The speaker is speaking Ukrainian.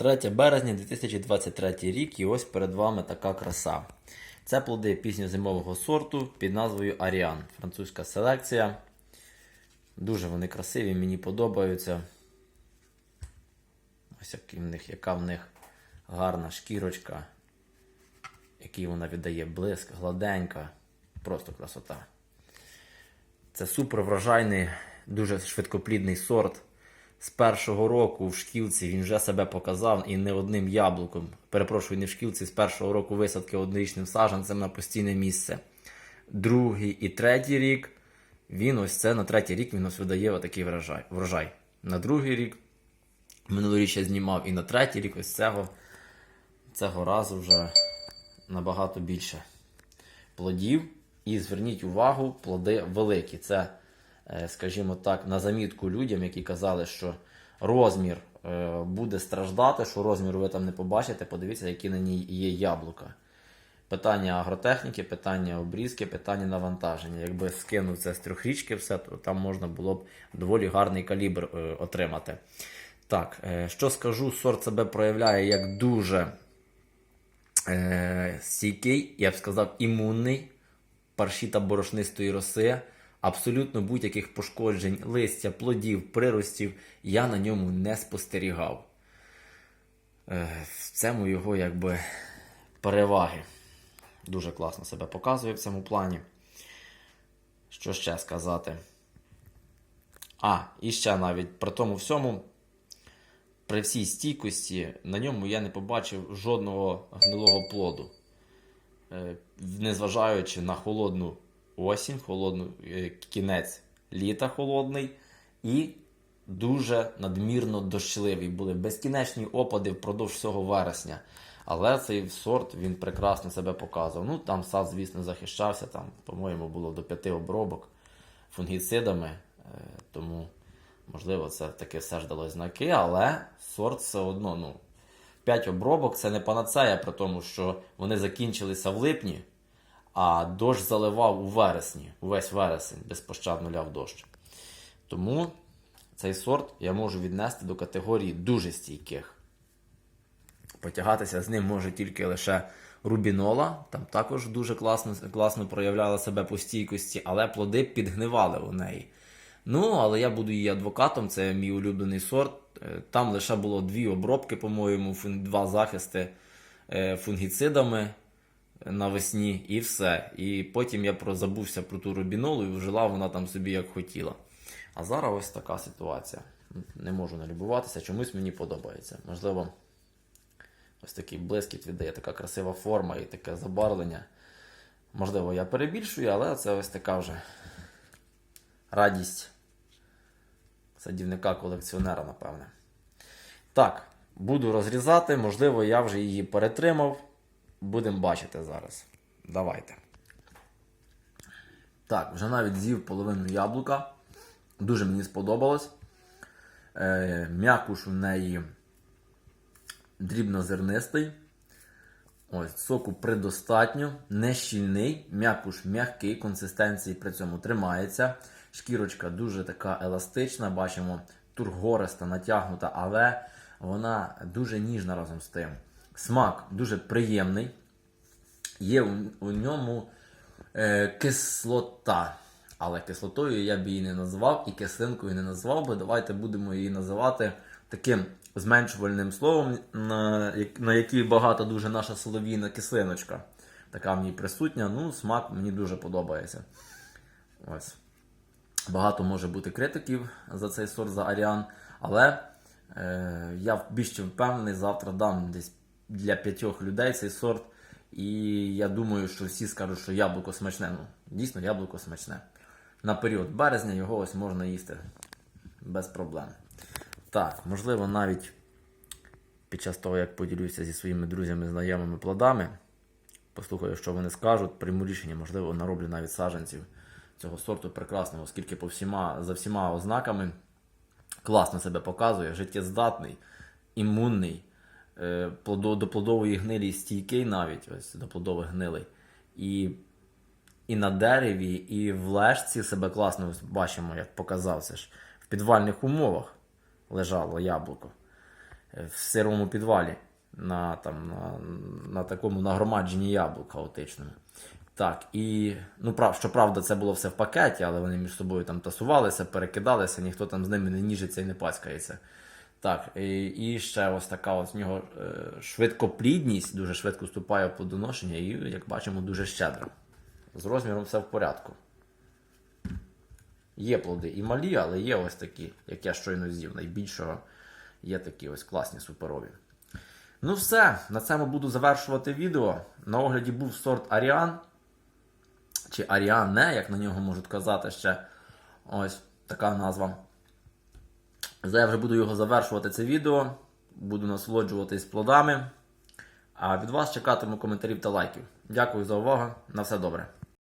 3 березня 2023 рік і ось перед вами така краса. Це плоди пізньозимового сорту під назвою Аріан. Французька селекція. Дуже вони красиві, мені подобаються. Ось який в них, яка в них гарна шкірочка, який вона віддає блиск, гладенька. Просто красота. Це супер врожайний, дуже швидкоплідний сорт. З першого року в шкілці він вже себе показав і не одним яблуком. Перепрошую, не в шкілці, з першого року висадки однорічним саджанцем на постійне місце. Другий і третій рік він ось це на третій рік він ось видає отакий врожай. На другий рік минулоріч я знімав і на третій рік ось цього, цього разу вже набагато більше плодів. І зверніть увагу, плоди великі. Це, скажімо так, на замітку людям, які казали, що розмір е, буде страждати, що розміру ви там не побачите. Подивіться, які на ній є яблука. Питання агротехніки, питання обрізки, питання навантаження. Якби скинув це з трьохрічки, все, то там можна було б доволі гарний калібр е, отримати. Так, е, що скажу, сорт себе проявляє як дуже е, стійкий, я б сказав, імунний, парші та борошнистої роси, абсолютно будь-яких пошкоджень, листя, плодів, приростів я на ньому не спостерігав. Е, в цьому його якби переваги. Дуже класно себе показує в цьому плані. Що ще сказати? А, і ще навіть при тому всьому, при всій стійкості, на ньому я не побачив жодного гнилого плоду. Е, Незважаючи на холодну осінь, холодну е, кінець літа холодний і дуже надмірно дощливі. Були безкінечні опади впродовж всього вересня. Але цей сорт він прекрасно себе показував. Ну там сад, звісно, захищався. Там, по-моєму, було до п'яти обробок фунгіцидами. Е, Тому, можливо, це таке все ж дало знаки, але сорт все одно, ну, 5 обробок це не панацея, при тому, що вони закінчилися в липні, а дощ заливав у вересні, увесь вересень, безпощадно ляв дощ. Тому цей сорт я можу віднести до категорії дуже стійких. Потягатися з ним може тільки лише рубінола, там також дуже класно, класно проявляла себе по стійкості, але плоди підгнивали у неї. Ну, але я буду її адвокатом, це мій улюблений сорт. Е, Там лише було дві обробки, по-моєму, два захисти е, фунгіцидами навесні і все. І потім я забувся про ту рубінолу і вжила вона там собі як хотіла. А зараз ось така ситуація. Не можу налюбуватися, чомусь мені подобається. Можливо, ось такий блискіт віддає, така красива форма і таке забарвлення. Можливо, я перебільшую, але це ось така вже радість садівника колекціонера, напевне. Так, буду розрізати, можливо, я вже її перетримав. Будемо бачити зараз. Давайте. Так, вже навіть з'їв половину яблука. Дуже мені сподобалось. Е, м'якуш у неї дрібнозернистий. Ось, соку предостатньо, не щільний, м'якуш м'який, консистенції при цьому тримається. Шкірочка дуже така еластична, бачимо, тургориста, натягнута, але вона дуже ніжна разом з тим. Смак дуже приємний. Є у, ньому е, кислота. Але кислотою я б її не назвав і кислинкою не назвав би. Давайте будемо її називати таким зменшувальним словом, на, на якій багата дуже наша солов'їна кислиночка. Така в ній присутня. Ну, смак мені дуже подобається. Ось. Багато може бути критиків за цей сорт за Аріан, але е, я більш впевнений, завтра дам десь для п'ятьох людей цей сорт. І я думаю, що всі скажуть, що яблуко смачне. Ну, дійсно, яблуко смачне. На період березня його ось можна їсти без проблем. Так, можливо, навіть під час того, як поділюся зі своїми друзями, знайомими плодами, послухаю, що вони скажуть, прийму рішення, можливо, нароблю навіть саджанців цього сорту прекрасного, оскільки по всіма, за всіма ознаками класно себе показує, життєздатний, імунний, до плодової гнилі стійкий навіть, ось до плодових гнилей. І, і на дереві, і в лежці себе класно бачимо, як показав це ж в підвальних умовах лежало яблуко. е, в сирому підвалі на, там, на, на такому нагромадженні яблук хаотичному. Так, і ну прав, щоправда, це було все в пакеті, але вони між собою там тасувалися, перекидалися, ніхто там з ними не ніжиться і не паскається. Так, і, ще ось така ось в нього е, швидкоплідність, дуже швидко вступає в плодоношення і, як бачимо, дуже щедра. З розміром все в порядку. Є плоди і малі, але є ось такі, як я щойно з'їв. Найбільшого є такі ось класні суперові. Ну все, на цьому буду завершувати відео. На огляді був сорт Аріан. Чи Аріане, як на нього можуть казати ще. Ось така назва. Я вже буду його завершувати це відео. Буду насолоджуватись плодами. А від вас чекатиму коментарів та лайків. Дякую за увагу. На все добре.